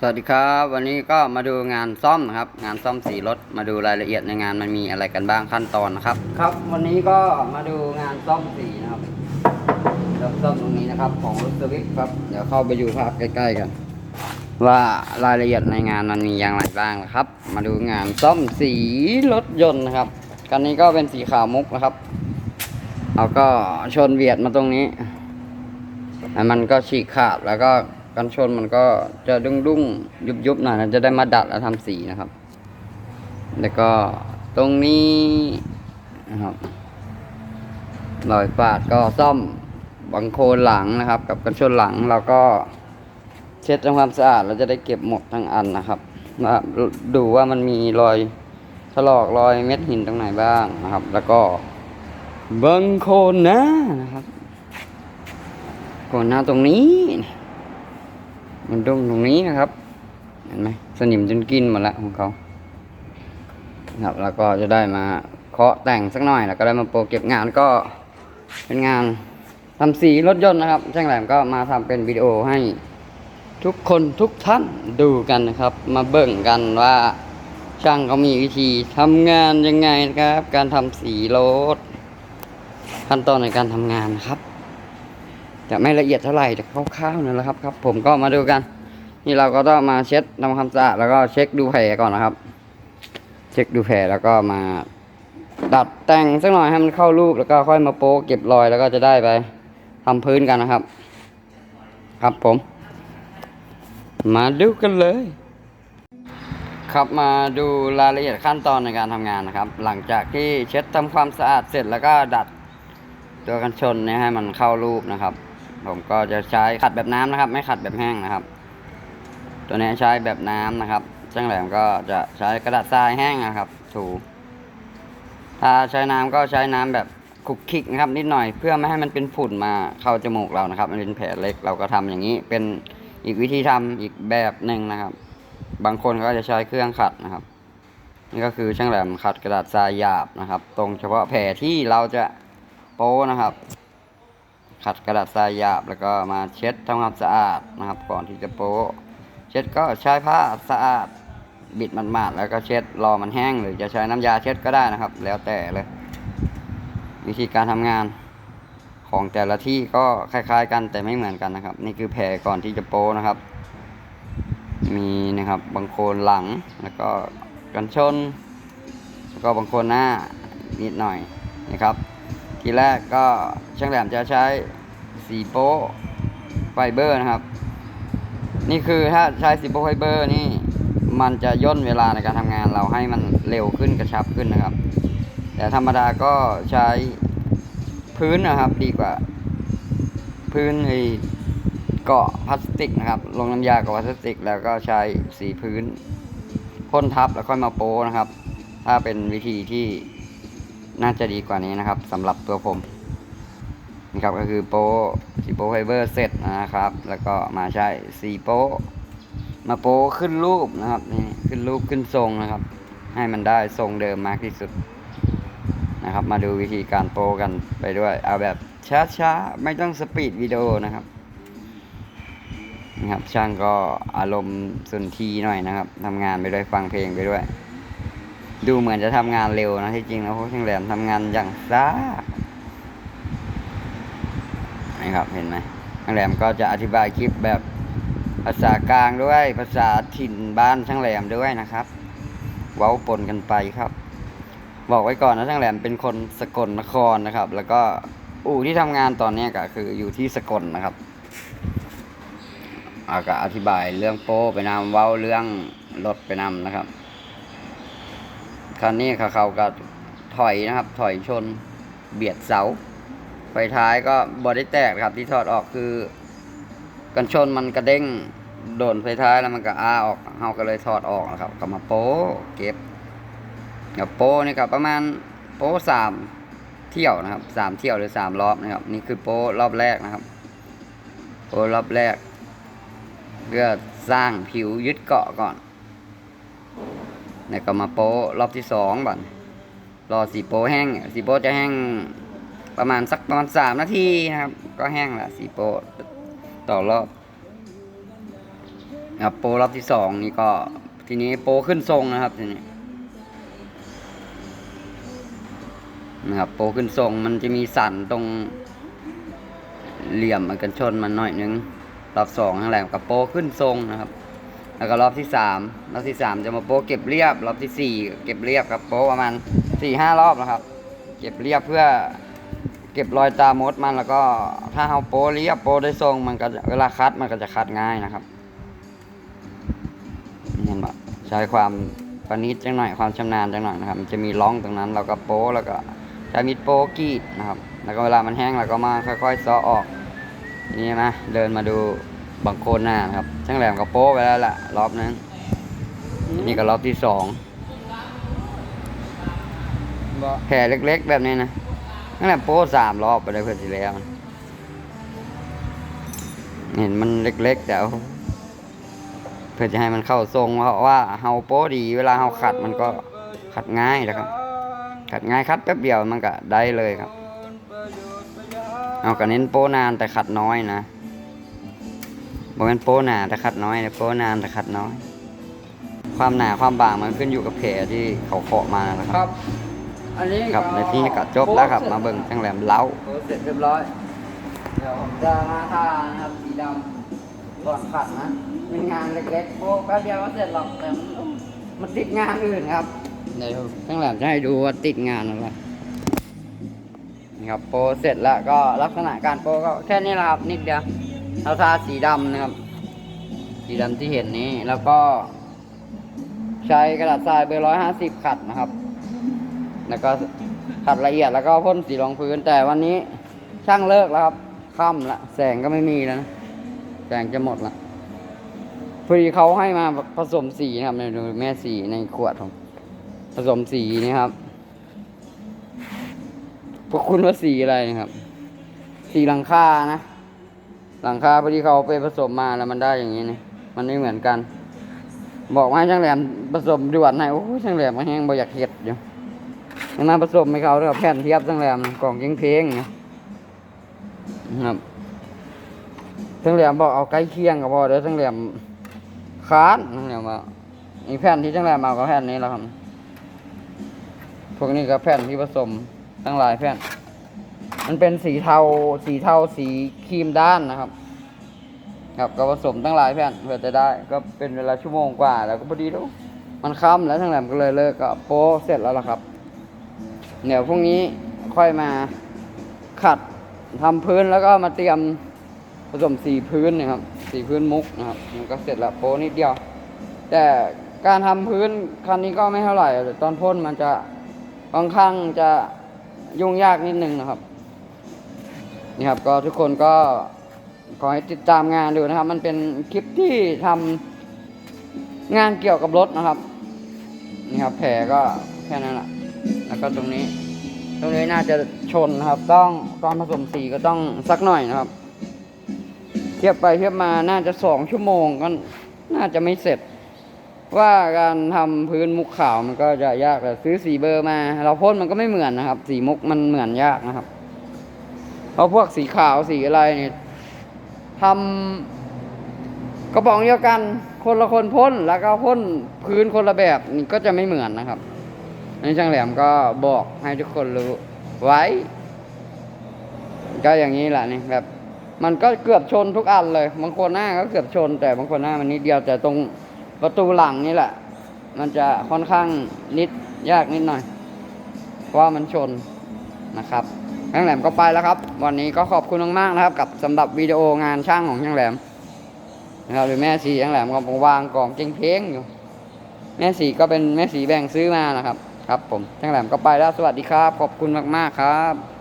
สวัสดีครับ วันนี้ก็มาดูงานซ่อมนะครับ งานซ่อมสีรถมาดูรายละเอียดในงานมันมีอะไรกันบ้างขั้นตอนนะครับ ครับ วันนี้ก็มาดูงานซ่อมสีนะครับเริ่มซ่อมตรงนี้นะครับ ของรถสวิฟครับเดี๋ยวเข้าไปดูภาพใกล้ๆกัน ว่ารายละเอียดในงานมันมีอย่างไรบ้างนะครับ มาดูงานซ่อมสีรถยนต์นะครับคันนี้ก็เป็นสีขาวมุกนะครับเอาก็ชนเบียดมาตรงนี้แล้วมันก็ฉีกขาดแล้วก็ กันชนมันก็จะดุ้งดุ้งยุบยุบๆหน่อยนะจะได้มาดัดแล้วทำสีนะครับ แล้วก็ตรงนี้นะครับรอยฟาดก็ซ่อมบังโคลนหลังนะครับ กับกันชนหลังเราก็เช็ดทำความสะอาดเราจะได้เก็บหมดทั้งอันนะครับว่าดูว่ามันมีรอยถลอกรอยเม็ดหินตรงไหนบ้างนะครับ แล้วก็บังโคนหน้านะครับโคนหน้าตรงนี้ มันตรงตรงนี้นะครับ เห็นไหมสนิมจนกินหมดละของเขาครับแล้วก็จะได้มาเคาะแต่งสักหน่อย แล้วก็ได้มาโปรเก็บงานก็เป็นงานทำสีรถยนต์นะครับช่างแหลมก็มาทำเป็นวิดีโอให้ทุกคนทุกท่านดูกันนะครับ มาเบิ่งกันว่าช่างเขามีวิธีทำงานยังไงนะครับ การทำสีรถขั้นตอนในการทำงานนะครับ จะไม่ละเอียดเท่าไหร่แต่คร่าวๆนั่นแหละครับครับ ผมก็มาดูกัน นี่เราก็ต้องมาเช็ดทำความสะอาดแล้วก็เช็คดูแผลก่อนนะครับ เช็คดูแผลแล้วก็มาดัดแต่งสักหน่อยให้มันเข้ารูปแล้วก็ค่อยมาโป๊เก็บรอยแล้วก็จะได้ไปทำพื้นกันนะครับ ครับผม มาดูกันเลย ครับมาดูรายละเอียดขั้นตอนในการทำงานนะครับ หลังจากที่เช็ดทำความสะอาดเสร็จแล้วก็ดัดตัวกันชนเนี่ยให้มันเข้ารูปนะครับ ผมก็จะใช้ขัดแบบน้ำนะครับ ไม่ขัดแบบแห้งนะครับ ตัวนี้ใช้แบบน้ำนะครับช่างแหลมก็จะใช้กระดาษทรายแห้งนะครับ ถู ถ้าใช้น้ำก็ใช้น้ำแบบคุกคิกนะครับ นิดหน่อยเพื่อไม่ให้มันเป็นฝุ่นมาเข้าจมูกเรานะครับ มันเป็นแผลเล็กเราก็ทำอย่างนี้เป็นอีกวิธีทำอีกแบบหนึ่งนะครับ บางคนก็จะใช้เครื่องขัดนะครับ นี่ก็คือช่างแหลมขัดกระดาษทรายหยาบนะครับ ตรงเฉพาะแผลที่เราจะโป้นะครับ ขัดกระดาษทรายหยาบแล้วก็มาเช็ดทำความสะอาดนะครับ ก่อนที่จะโป้เช็ดก็ใช้ผ้าสะอาดบิดมันมาดๆแล้วก็เช็ดรอมันแห้ง หรือจะใช้น้ำยาเช็ดก็ได้นะครับ แล้วแต่เลย วิธีการทำงานของแต่ละที่ก็คล้าย ๆ กันแต่ไม่เหมือนกันนะครับ นี่คือแผลก่อนที่จะโป้นะครับ มีนะครับบางโคนหลังแล้วก็กันชน แล้วก็บางโคนหน้านิดหน่อยนะครับ ทีแรกก็ช่างแหลมจะใช้สีโป้ไฟเบอร์นะครับ นี่คือถ้าใช้สีโป้ไฟเบอร์นี่มันจะย่นเวลาในการทำงานเราให้มันเร็วขึ้นกระชับขึ้นนะครับ แต่ธรรมดาก็ใช้พื้นนะครับดีกว่า พื้นไอเกาะพลาสติกนะครับ ลงน้ำยาเกาะพลาสติก แล้วก็ใช้สีพื้นพ่นทับแล้วค่อยมาโป้นะครับ ถ้าเป็นวิธีที่ น่าจะดีกว่านี้นะครับสำหรับตัวผมนะครับก็คือโป้สีโป้ไฟเบอร์เสร็จนะครับ แล้วก็มาใช้สีโป้มาโป้ขึ้นรูปนะครับนี่ขึ้นรูปขึ้นทรงนะครับ ให้มันได้ทรงเดิมมากที่สุดนะครับ มาดูวิธีการโปรกันไปด้วย เอาแบบช้าๆ ไม่ต้องสปีดวิดีโอนะครับนะครับช่างก็อารมณ์สุนทีหน่อยนะครับทำงานไปด้วยฟังเพลงไปด้วย ดูเหมือนจะทำงานเร็วนะที่จริงแล้วพวกช่างแหลมทำงานอย่างช้านะครับเห็นไหมช่างแหลมก็จะอธิบายคลิปแบบภาษากลางด้วย ภาษาถิ่นบ้านช่างแหลมด้วยนะครับ เว้าปนกันไปครับ บอกไว้ก่อนนะช่างแหลมเป็นคนสกลนครนะครับ แล้วก็อู่ที่ทำงานตอนนี้ก็คืออยู่ที่สกลนะครับอาก็อธิบายเรื่องโป้ไปนำเว้าเรื่องรถไปนำนะครับ คันนี้เขาเขาก็ถอยนะครับ ถอยชนเบียดเสา ไฟท้ายก็บอได้แตกครับที่ถอดออกคือ กันชนมันกระเด้งโดนไฟท้ายแล้วมันก็อ้าออกเขาก็เลยถอดออกนะครับก็มาโป้เก็บกับโป้นี่กับประมาณโป้สามเที่ยวนะครับสามเที่ยวหรือสามรอบนะครับ นี่คือโป้รอบแรกนะครับ โป้รอบแรกเพื่อสร้างผิวยึดเกาะก่อน แล้วก็มาโป้รอบที่สองบัดรอสีโป้แห้งสีโป้จะแห้งประมาณสักประมาณสามนาทีนะครับ ก็แห้งละสีโป้ต่อรอบครับโปรรอบที่สองนี่ก็ทีนี้โปรขึ้นทรงนะครับทีนี้นะครับโปรขึ้นทรงมันจะมีสันตรงเหลี่ยมมันกันชนมันหน่อยนึงรอบสองนั่นแหละกับโปรขึ้นทรงนะครับ แล้วก็รอบที่สามรอบที่สามจะมาโปรเก็บเรียบ รอบที่สี่เก็บเรียบครับโปรประมาณสี่ห้ารอบนะครับ เก็บเรียบเพื่อเก็บรอยตามดมันแล้วก็ถ้าเอาโปรเรียบโปรได้ทรงมันก็เวลาคัดมันก็จะคัดง่ายนะครับเห็นปะใช้ความประณีตจังหน่อยความชำนาญจังหน่อยนะครับ มันจะมีร่องตรงนั้นเราก็โปรแล้วก็ใช้มิดโปรกรีดนะครับ แล้วก็เวลามันแห้งเราก็มาค่อยๆซ้อออกนี่นะเดินมาดู บังโคนหน้านะครับช่างแหลมก็โปรไปแล้วล่ะรอบนึงนี่ก็รอบที่สองแผลเล็ก ๆ แบบนี้นะนั่นแหละโป้สามรอบไปเลยเพื่อนที่แล้ว เห็นมันเล็กๆแต่เพื่อจะให้มันเข้าทรงเพราะว่าเฮาโป้ดี เวลาเฮาขัดมันก็ขัดง่ายนะครับ ขัดง่ายคัดแป๊บเดียวมันก็ได้เลยครับ เอาก็เน้นโป้นานแต่ขัดน้อยนะ บอกเป็นโป้หนาแต่ขัดน้อยนะโป้นานแต่ขัดน้อย ความหนาความบางมันขึ้นอยู่กับแผลที่เขาเคาะมานะคครับรับอันนี้ครับในที่นี้ก็จบแล้วครับ มาเบิ่งจังแหลมเล้า โพสเสร็จเรียบร้อย เดี๋ยวผมจะมาทานะครับสีดำก่อนขัดนะเป็นงานเล็กๆโป๊ะแป๊บเดียวก็เสร็จหรอกแต่มันมันติดงานอื่นครับ เดี๋ยวจังแหลมจะให้ดูว่าติดงานอะไรนี่ครับโปรเสร็จแล้วก็ลักษณะการโปรก็แค่นี้แหละครับนิดเดียว เราทาสีดำนะครับ สีดำที่เห็นนี้แล้วก็ ใช้กระดาษทรายเบอร์ร้อยห้าสิบขัดนะครับ แล้วก็ขัดละเอียดแล้วก็พ่นสีรองพื้นแต่วันนี้ช่างเลิกแล้วครับค่ำละแสงก็ไม่มีแล้วนะแสงจะหมดละพอดีเขาให้มาผสมสีนะครับเนี่ยดูแม่สีในขวดของผสมสีนี่ครับพวกคุณว่าสีอะไรนะครับ สีหลังคานะ หลังคาพอดีเขาไปผสมมาแล้วมันได้อย่างนี้นี่มันไม่เหมือนกัน บอกมาช่างแหลมผสมด่วนให้โอ้ยช่างแหลมมาแห้งบ่อยากเห็ดอยู่ดังนั้นผสมให้เขาด้วยแผ่นเทียบช่างแหลมกล่องเพ่งเพลงนะครับช่างแหลมบอกเอาใกล้เคียงก็พอเดี๋ยวช่างแหลมค้านช่างแหลมว่าอีแผ่นที่ช่างแหลมเอาก็แผ่นนี้แล้วครับพวกนี้ก็แผ่นที่ผสมตั้งหลายแผ่น มันเป็นสีเทาสีเทาสีครีมด้านนะครับ ครับก็ผสมตั้งหลายแผ่นเพื่อจะได้ก็เป็นเวลาชั่วโมงกว่าแล้วก็พอดีแล้วมันค่ำแล้วทั้งแหลมก็เลยเลิกก็โป๊เสร็จแล้วล่ะครับเดี๋ยวพรุ่งนี้ค่อยมาขัดทำพื้นแล้วก็มาเตรียมผสมสีพื้นนะครับ สีพื้นมุกนะครับมันก็เสร็จแล้วโป๊นิดเดียว แต่การทำพื้นครั้นี้ก็ไม่เท่าไหร่แต่ตอนพ่นมันจะค่อนข้างจะยุ่งยากนิดนึงนะครับ นี่ครับก็ทุกคนก็ขอให้ติดตามงานดูนะครับ มันเป็นคลิปที่ทำงานเกี่ยวกับรถนะครับ นี่ครับแผลก็แค่นั้นแหละแล้วก็ตรงนี้ ตรงนี้น่าจะชนนะครับ ต้องตอนผสมสีก็ต้องสักหน่อยนะครับ เทียบไปเทียบมาน่าจะสองชั่วโมงก็น่าจะไม่เสร็จ ว่าการทำพื้นมุกขาวมันก็จะยากแต่ซื้อสีเบอร์มา เราพ่นมันก็ไม่เหมือนนะครับ สีมุกมันเหมือนยากนะครับ เพราะพวกสีขาวสีอะไรเนี่ยทำกระป๋องเดียวกันคนละคนพ่นแล้วก็พ่นพื้นคนละแบบนี่ก็จะไม่เหมือนนะครับนนี้ช่างแหลมก็บอกให้ทุกคนรู้ไว้ ก็อย่างนี้แหละนี่แบบ มันก็เกือบชนทุกอันเลยบางคนหน้าก็เกือบชน แต่บางคนหน้ามันนิดเดียวแต่ตรงประตูหลังนี่แหละ มันจะค่อนข้างนิดยากนิดหน่อยเพราะว่ามันชนนะครับ ช่างแหลมก็ไปแล้วครับ วันนี้ก็ขอบคุณมากๆนะครับ กับสำหรับวิดีโองานช่างของช่างแหลมนะครับหรือแม่สีช่างแหลมก็วางกล่องเจงเพ้งอยู่ แม่สีก็เป็นแม่สีแบ่งซื้อมานะครับ ครับ ผมช่างแหลมก็ไปแล้วสวัสดีครับ ขอบคุณมากๆครับ